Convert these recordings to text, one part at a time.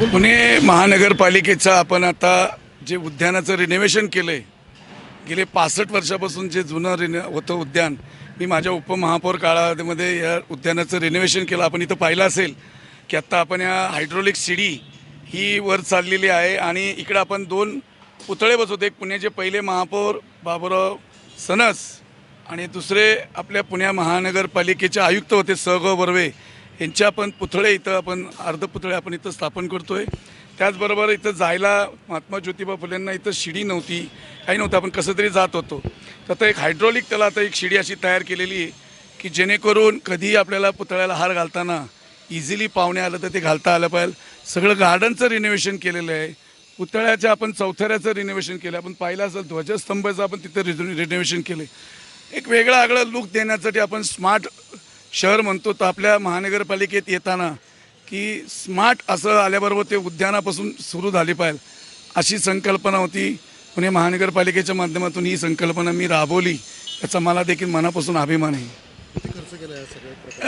पुणे महानगरपालिकेचं आपण आता जे उद्यानाचं रिनोव्हेशन केलं आहे गेले पासष्ट वर्षापासून जे जुनं रिनो होतं उद्यान मी माझ्या उपमहापौर काळामध्ये या उद्यानाचं रिनोव्हेशन केलं. आपण इथं पाहिलं असेल की आत्ता आपण या हायड्रोलिक शिडी ही वर चाललेली आहे आणि इकडं आपण दोन पुतळे बसवतो. एक पुण्याचे पहिले महापौर बाबुराव सनस आणि दुसरे आपल्या पुण्या महानगरपालिकेचे आयुक्त होते स ग बर्वे यांचे आपण पुतळे इथं आपण अर्धपुतळे आपण इथं स्थापन करतो आहे त्याचबरोबर इथं जायला महात्मा ज्योतिबा फुलेंना इथं शिडी नव्हती काही नव्हतं आपण कसं तरी जात होतो. तर आता एक हायड्रॉलिक त्याला आता एक शिडी अशी तयार केलेली आहे की जेणेकरून कधीही आपल्याला पुतळ्याला हार घालताना इझिली पाहुणे आलं तर ते घालता आलं पाहिजे. सगळं गार्डनचं रिनोव्हेशन केलेलं आहे. पुतळ्याच्या आपण चौथऱ्याचं रिनोव्हेशन केलं आपण पाहिलं असेल ध्वजस्तंभाचं आपण तिथं रिनोव्हेशन केलं एक वेगळा आगळा लुक देण्यासाठी आपण स्मार्ट शहर म्हणतो तर आपल्या महानगरपालिकेत येताना की स्मार्ट असं आल्याबरोबर ते उद्यानापासून सुरू झाली पाहिजे. अशी संकल्पना होती. पुणे महानगरपालिकेच्या माध्यमातून ही संकल्पना मी राबवली. याचा मला देखील मनापासून अभिमान आहे.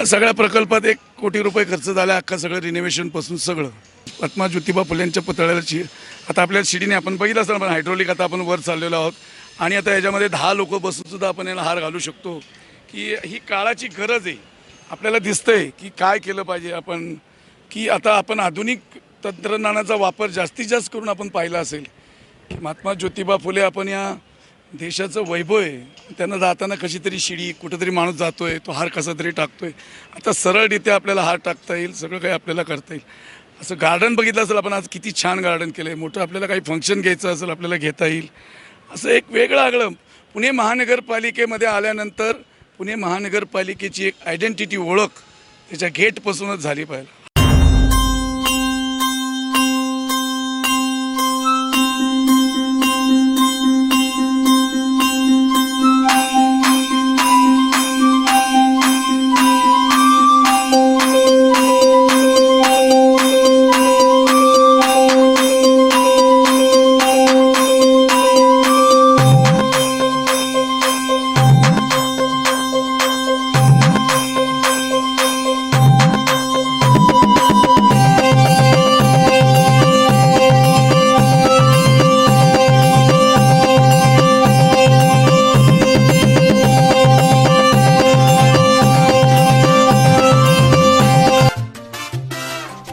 सगळ्या प्रकल्पात? एक कोटी रुपये खर्च झाला. अख्खा सगळं रिनोव्हेशनपासून सगळं. महात्मा ज्योतिबा फुलेंच्या पुतळ्याला शि आता आपल्या शिडीने आपण बघितलं असतं आपण हायड्रोलिक आता आपण वर चाललेलो आहोत. आणि आता याच्यामध्ये दहा लोक बसून सुद्धा आपण याला हार घालू शकतो. की ही काळाची गरज आहे. आपल्याला दिसतंय की काय केलं पाहिजे आपण की आता आपण आधुनिक तंत्रज्ञानाचा वापर जास्तीत जास्त करून आपण पाहिला असेल की महात्मा ज्योतिबा फुले आपण या देशाचं वैभव आहे त्यांना जाताना कशी तरी शिडी कुठेतरी माणूस जातो आहे तो हार कसा तरी टाकतो आहे आता सरळरित्या आपल्याला हार टाकता येईल सगळं काही आपल्याला करता येईल. असं गार्डन बघितलं असेल आपण आज किती छान गार्डन केलं आहे मोठं आपल्याला काही फंक्शन घ्यायचं असेल आपल्याला घेता येईल. असं एक वेगळं आगळं पुणे महानगरपालिकेमध्ये आल्यानंतर पुणे महानगरपालिकेची एक आयडेंटिटी ओळख त्याच्या गेटपासूनच झाली पाहिजे